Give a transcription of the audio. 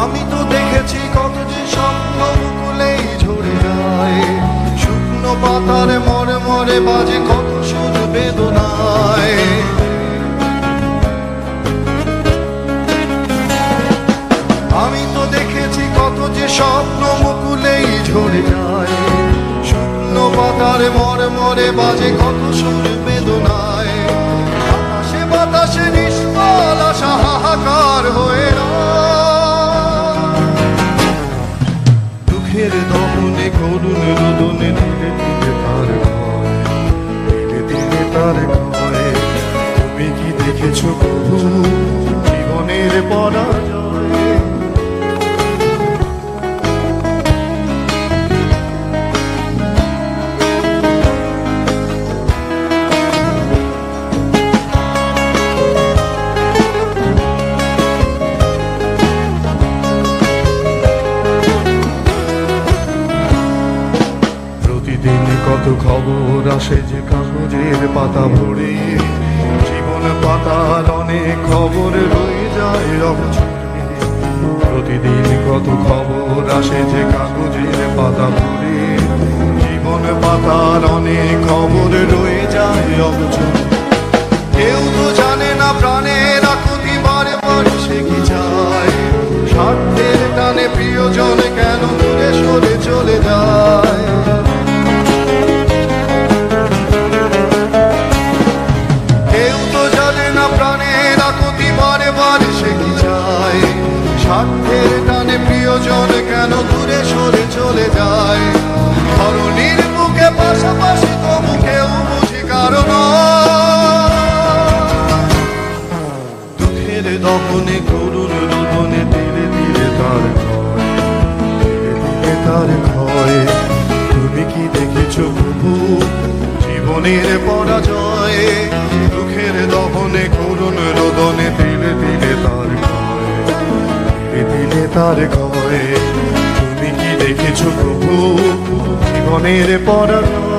আমি তো দেখেছি কত যে স্বপ্ন মুকুলেই ঝরে যায়। শুকনো পাতার মরে মরে বাজে কত সুর বেদনায়। আমি তো দেখেছি কত যে স্বপ্ন মুকুলেই ঝরে যায়। শুকনো পাতার মরে মরে বাজে কত সুর বেদনায়। দমনে করুণ রোদনে ধীরে ধীরে তার ভয় ধীরে ধীরে তার ভয় তুমি কি দেখেছ প্রভু জীবনের পরাজয় আসে যে কাগজের পাতা ভরে। জীবন পাতার অনেক খবর রয়ে যায় প্রতিদিন কত খবর আসে যে কাগজের পাতা ভরে। জীবন পাতার অনেক খবর রয়ে যায় অবচরে কেউ তো জানে না প্রাণের স্বার্থের টানে প্রিয়জন কেন দূরে সরে চলে যায়? ধরনীর বুকে পাশাপাশি তবু কেউ বুঝি কারণ দুঃখের দহনে করুণ রোদনে ধীরে ধীরে তার ধীরে ধীরে তার ক্ষয় তুমি কি দেখেছ প্রভু? জীবনের পরাজয়ে ধীরে তার ক্ষয় তুমি কি দেখেছ প্রভু? জীবনের পরাজয়